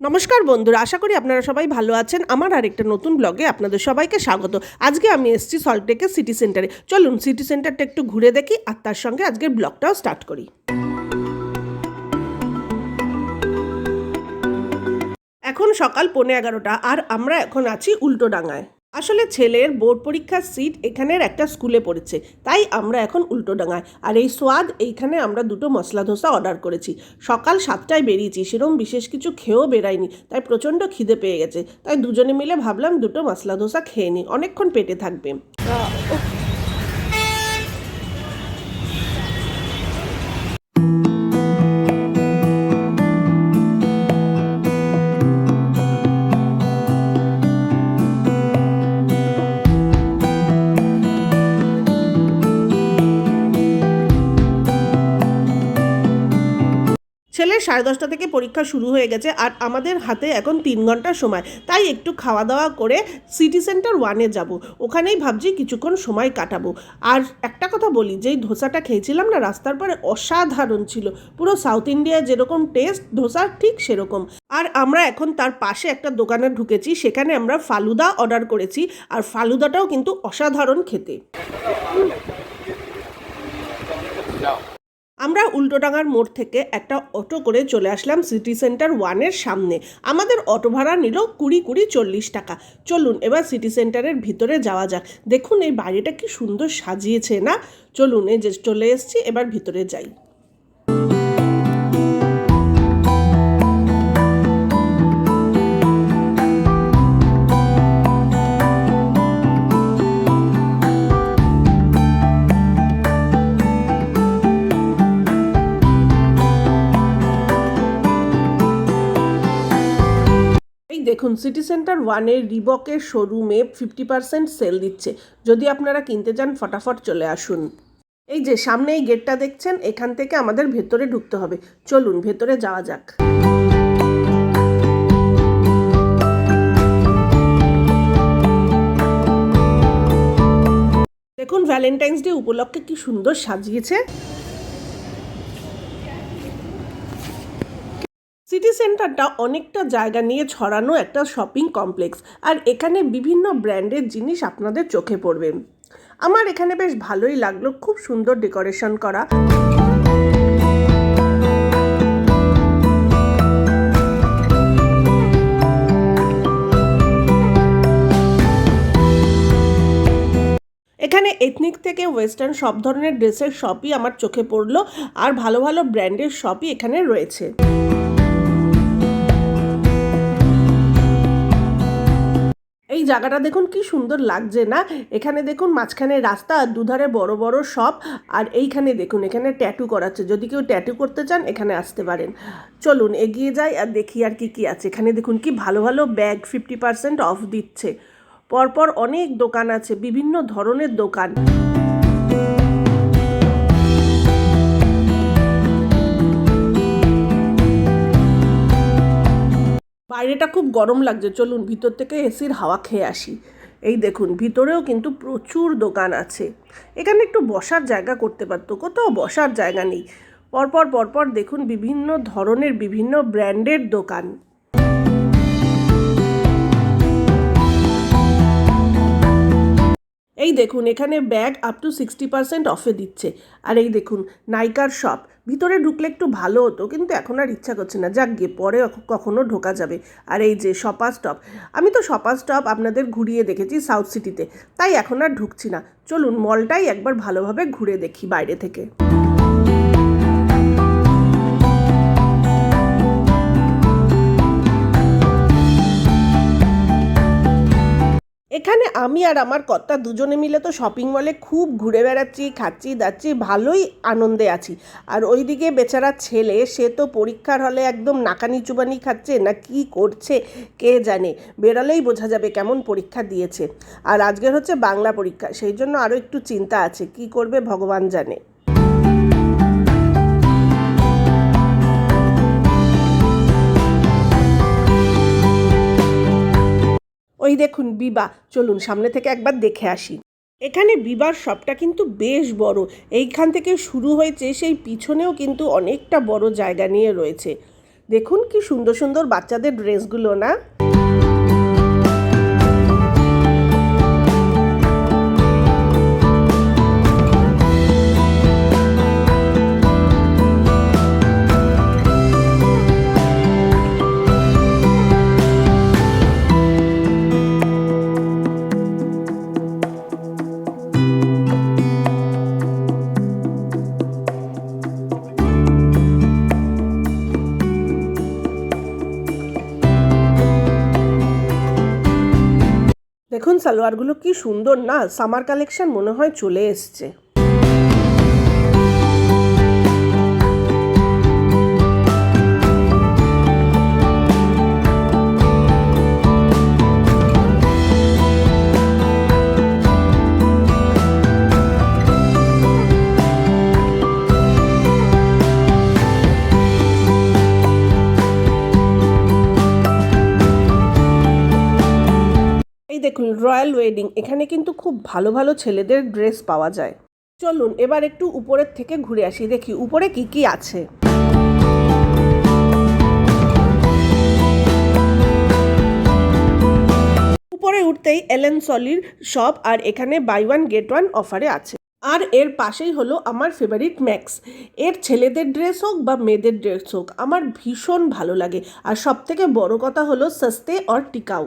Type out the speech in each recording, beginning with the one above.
নমস্কার বন্ধুরা, আশা করি আপনারা সবাই ভালো আছেন। আমার আরেকটা নতুন ব্লগে আপনাদের সবাইকে স্বাগত। আজকে আমি এসেছি সল্টলেকের সিটি সেন্টারে চলুন সিটি সেন্টারটা একটু ঘুরে দেখি আর তার সঙ্গে আজকের ব্লগটাও স্টার্ট করি। এখন সকাল পৌনে এগারোটা আর আমরা এখন আছি উল্টোডাঙায় আসলে ছেলের বোর্ড পরীক্ষার সিট এখানের একটা স্কুলে পড়েছে, তাই আমরা এখন উল্টোডাঙায় আর এই সোয়াদ, এইখানে আমরা দুটো মশলা ধোসা অর্ডার করেছি। সকাল সাতটায় বেরিয়েছি, সেরকম বিশেষ কিছু খেয়েও বেরাইনি, তাই প্রচণ্ড খিদে পেয়ে গেছে। তাই দুজনে মিলে ভাবলাম দুটো মশলা ধোসা খেয়ে নিই, অনেকক্ষণ পেটে থাকবে। ছেলের সাড়ে দশটা থেকে পরীক্ষা শুরু হয়ে গেছে আর আমাদের হাতে এখন তিন ঘণ্টার সময়। তাই একটু খাওয়া দাওয়া করে সিটি সেন্টার ওয়ানে যাব। ওখানেই ভাবছি কিছুক্ষণ সময় কাটাবো। আর একটা কথা বলি, যেই ধোসাটা খেয়েছিলাম না, রাস্তার পরে অসাধারণ ছিল। পুরো সাউথ ইন্ডিয়ায় যেরকম টেস্ট ধোসার ঠিক সেরকম। আর আমরা এখন তার পাশে একটা দোকানে ঢুকেছি, সেখানে আমরা ফালুদা অর্ডার করেছি। আর ফালুদাটাও কিন্তু অসাধারণ খেতে। আমরা উল্টোডাঙার মোড় থেকে একটা অটো করে চলে আসলাম সিটি সেন্টার ওয়ানের সামনে। আমাদের অটো ভাড়া নিল কুড়ি কুড়ি চল্লিশ টাকা। চলুন এবার সিটি সেন্টারের ভিতরে যাওয়া যাক। দেখুন এই বাড়িটা কি সুন্দর সাজিয়েছে না? চলুন এই যে চলে এসছি, এবার ভিতরে যাই। দেখুন সিটি সেন্টার ওয়ানের রিবকের শোরুমে ফিফটি পার্সেন্ট সেল দিচ্ছে। যদি আপনারা কিনতে চান, ফটাফট চলে আসুন। এই যে, সামনে এই গেটটা দেখছেন, এখান থেকে আমাদের ভেতরে ঢুকতে হবে। চলুন, ভেতরে যাওয়া যাক। দেখুন ভ্যালেন্টাইন্স ডে উপলক্ষে কি সুন্দর সাজিয়েছে। সিটি সেন্টারটা অনেকটা জায়গা নিয়ে ছড়ানো একটা শপিং কমপ্লেক্স আর এখানে বিভিন্ন ব্র্যান্ডের জিনিস আপনাদের চোখে পড়বে। আমার এখানে বেশ ভালোই লাগল, খুব সুন্দর ডেকোরেশন করা। এখানে এথনিক থেকে ওয়েস্টার্ন সব ধরনের ড্রেসের শপই আমার চোখে পড়ল, আর ভালো ভালো ব্র্যান্ডের শপই এখানে রয়েছে। জায়গাটা দেখুন কি সুন্দর লাগছে না? এখানে দেখুন মাঝখানে রাস্তা, আর দুধারে বড় বড় শপ, আর এইখানে দেখুন এখানে ট্যাটু করাচ্ছে। যদি কেউ ট্যাটু করতে চান, এখানে আসতে পারেন। চলুন এগিয়ে যাই আর দেখি আর কি কি আছে। এখানে দেখুন কি ভালো ভালো ব্যাগ ফিফটি পার্সেন্ট অফ দিচ্ছে। পরপর অনেক দোকান আছে, বিভিন্ন ধরনের দোকান। বাইরেটা খুব গরম লাগছে। চলুন ভিতর থেকে এসির হাওয়া খেয়ে আসি। এই দেখুন, ভিতরেও কিন্তু প্রচুর দোকান আছে। এখানে একটু বসার জায়গা করতে পারতো, কোথাও বসার জায়গা নেই। পরপর পরপর দেখুন বিভিন্ন ধরনের, বিভিন্ন ব্র্যান্ডের দোকান। এই দেখুন, এখানে bag up to sixty percent অফে দিচ্ছে। আর এই দেখুন নাইকার শপ ভিতরে ঢুকলে একটু ভালো হতো, কিন্তু এখন আর ইচ্ছা করছে না। যাক গিয়ে পরে কখনো ঢোকা যাবে। আর এই যে সপা স্টপ, আমি তো সপা স্টপ আপনাদের ঘুরিয়ে দেখেছি সাউথ সিটিতে, তাই এখন আর ঢুকছি না। চলুন মলটাই একবার ভালোভাবে ঘুরে দেখি বাইরে থেকে। এখানে আমি আর আমার কর্তা দুজনে মিলে তো শপিং মলে খুব ঘুরে বেড়াচ্ছি, খাচ্ছি, দাচ্ছি, ভালোই আনন্দে আছি। আর ওইদিকে বেচারা ছেলে, সে তো পরীক্ষার হলে একদম নাকানি চুবানি খাচ্ছে, না কি করছে কে জানে? বেরোলেই বোঝা যাবে কেমন পরীক্ষা দিয়েছে। আর আজকের হচ্ছে বাংলা পরীক্ষা, সেই জন্য আরও একটু চিন্তা আছে, কি করবে ভগবান জানে। দেখুন, বিবা, চলুন সামনে থেকে একবার দেখে আসি। এখানে বিবার শপটা কিন্তু বেশ বড়। এইখান থেকে শুরু হয়েছে, সেই পিছনেও কিন্তু অনেকটা বড় জায়গা নিয়ে রয়েছে। দেখুন কি সুন্দর সুন্দর বাচ্চাদের ড্রেসগুলো না? দেখুন সালোয়ারগুলো কি সুন্দর না? সামার কালেকশন মনে হয় চলে এসছে। রয়্যাল ওয়েডিং, এখানে কিন্তু খুব ভালো ভালো ছেলেদের ড্রেস পাওয়া যায়। চলুন, এবার একটু উপরের থেকে ঘুরে আসি, দেখি উপরে কি কি আছে। উপরে উঠতেই এলেন সলির শপ আর এখানে বাই ওয়ান গেট ওয়ান অফারে আছে। আর এর পাশেই হলো আমার ফেভারিট ম্যাক্স। এর ছেলেদের ড্রেস হোক বা মেয়েদের ড্রেস হোক, আমার ভীষণ ভালো লাগে। আর সব থেকে বড় কথা হলো সস্তে অর টিকাউ।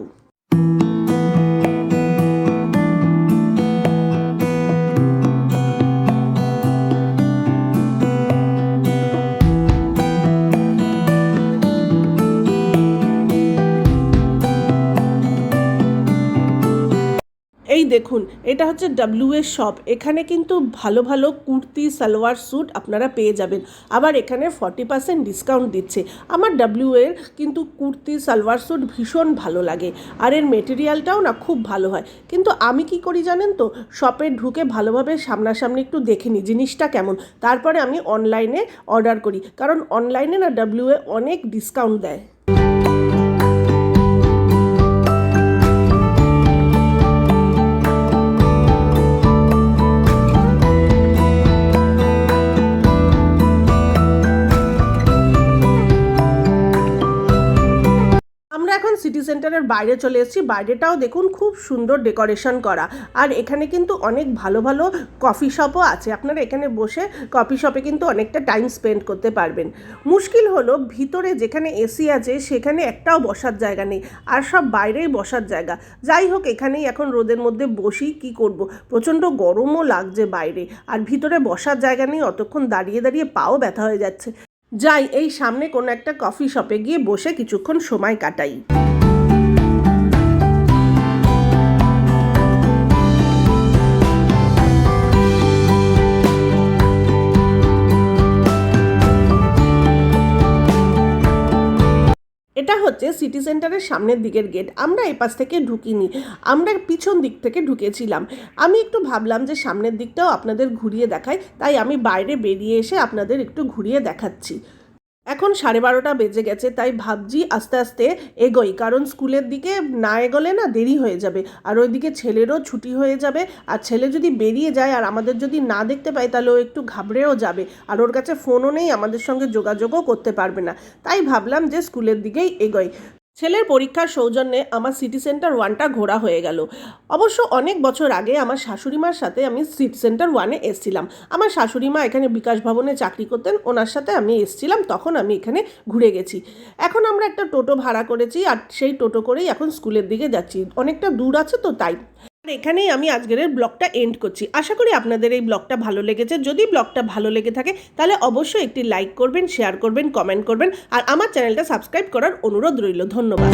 দেখুন, এটা হচ্ছে ডাব্লিউ এর শপ এখানে কিন্তু ভালো ভালো কুর্তি, সালোয়ার স্যুট আপনারা পেয়ে যাবেন। আবার এখানে ফর্টি পার্সেন্ট ডিসকাউন্ট দিচ্ছে। আমার ডাব্লিউ এর কিন্তু কুর্তি, সালোয়ার স্যুট ভীষণ ভালো লাগে। আর এর মেটেরিয়ালটাও না খুব ভালো হয়। কিন্তু আমি কি করি জানেন তো? শপে ঢুকে ভালোভাবে সামনাসামনি একটু দেখে নিই জিনিসটা কেমন। তারপরে আমি অনলাইনে অর্ডার করি। কারণ অনলাইনে না ডাব্লিউ এ অনেক ডিসকাউন্ট দেয়। সেন্টারের বাইরে চলে এসেছি। বাইরেটাও দেখুন খুব সুন্দর ডেকোরেশন করা। আর এখানে কিন্তু অনেক ভালো ভালো কফি শপও আছে। আপনারা এখানে বসে কফি শপে কিন্তু অনেকটা টাইম স্পেন্ড করতে পারবেন। মুশকিল হলো ভিতরে যেখানে এসি আছে, সেখানে একটাও বসার জায়গা নেই। আর সব বাইরেই বসার জায়গা। যাই হোক, এখানেই এখন রোদের মধ্যে বসি কি করব? প্রচণ্ড গরমও লাগছে বাইরে। আর ভিতরে বসার জায়গা নেই, অতক্ষণ দাঁড়িয়ে দাঁড়িয়ে পাও ব্যথা হয়ে যাচ্ছে। যাই, এই সামনে কোনো একটা কফি শপে গিয়ে বসে কিছুক্ষণ সময় কাটাই। হচ্ছে সিটি সেন্টারের সামনের দিকের গেট আমরা এপাশ থেকে ঢুকিনি। আমরা পিছন দিক থেকে ঢুকেছিলাম। আমি একটু ভাবলাম যে সামনের দিকটাও আপনাদের ঘুরিয়ে দেখাই। তাই আমি বাইরে বেরিয়ে এসে আপনাদের একটু ঘুরিয়ে দেখাচ্ছি। এখন সাড়ে বারোটা বেজে গেছে, তাই ভাবছি আস্তে আস্তে এগোই। কারণ স্কুলের দিকে না এগোলে না দেরি হয়ে যাবে। আর ওইদিকে ছেলেরও ছুটি হয়ে যাবে। আর ছেলে যদি বেরিয়ে যায় আর আমাদের যদি না দেখতে পায়, তাহলে ও একটু ঘাবড়েও যাবে। আর ওর কাছে ফোনও নেই, আমাদের সঙ্গে যোগাযোগও করতে পারবে না। তাই ভাবলাম যে স্কুলের দিকেই এগোই। ছেলের পরীক্ষার সৌজন্যে আমার সিটি সেন্টার ওয়ানটা ঘোরা হয়ে গেল। অবশ্য অনেক বছর আগে আমার শাশুড়িমার সাথে আমি সিটি সেন্টার ওয়ানে এসছিলাম। আমার শাশুড়িমা এখানে বিকাশ ভবনে চাকরি করতেন, ওনার সাথে আমি এসছিলাম, তখন আমি এখানে ঘুরে গেছি। এখন আমরা একটা টোটো ভাড়া করেছি আর সেই টোটো করেই এখন স্কুলের দিকে যাচ্ছি। অনেকটা দূর আছে তো তাই। এখানেই আমি আজকের ব্লগটা এন্ড করছি। আশা করি আপনাদের এই ব্লগটা ভালো লেগেছে। যদি ব্লগটা ভালো লেগে থাকে, তাহলে অবশ্যই একটি লাইক করবেন শেয়ার করবেন কমেন্ট করবেন, আর আমার চ্যানেলটা সাবস্ক্রাইব করার অনুরোধ রইল। ধন্যবাদ।